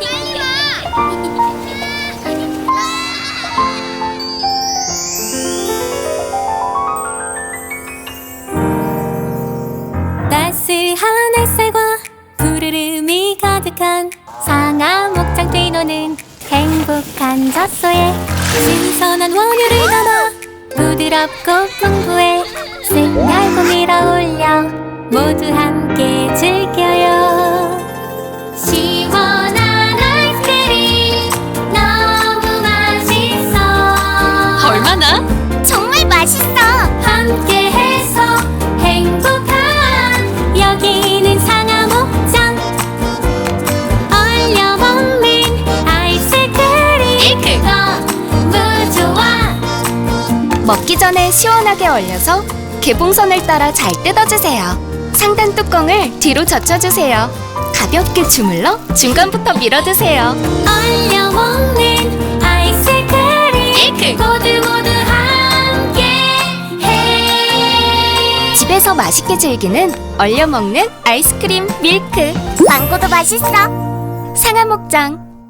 빨리 와! 따스한 햇살과 푸르름이 가득한 상암 목장 뛰노는 행복한 젖소에 신선한 원유를 담아 부드럽고 풍부 먹기 전에 시원하게 얼려서 개봉선을 따라 잘 뜯어주세요. 상단 뚜껑을 뒤로 젖혀주세요. 가볍게 주물러 중간부터 밀어드세요. 얼려 먹는 아이스크림 모두 모두 함께 해 집에서 맛있게 즐기는 얼려 먹는 아이스크림 밀크. 망고도 맛있어 상암목장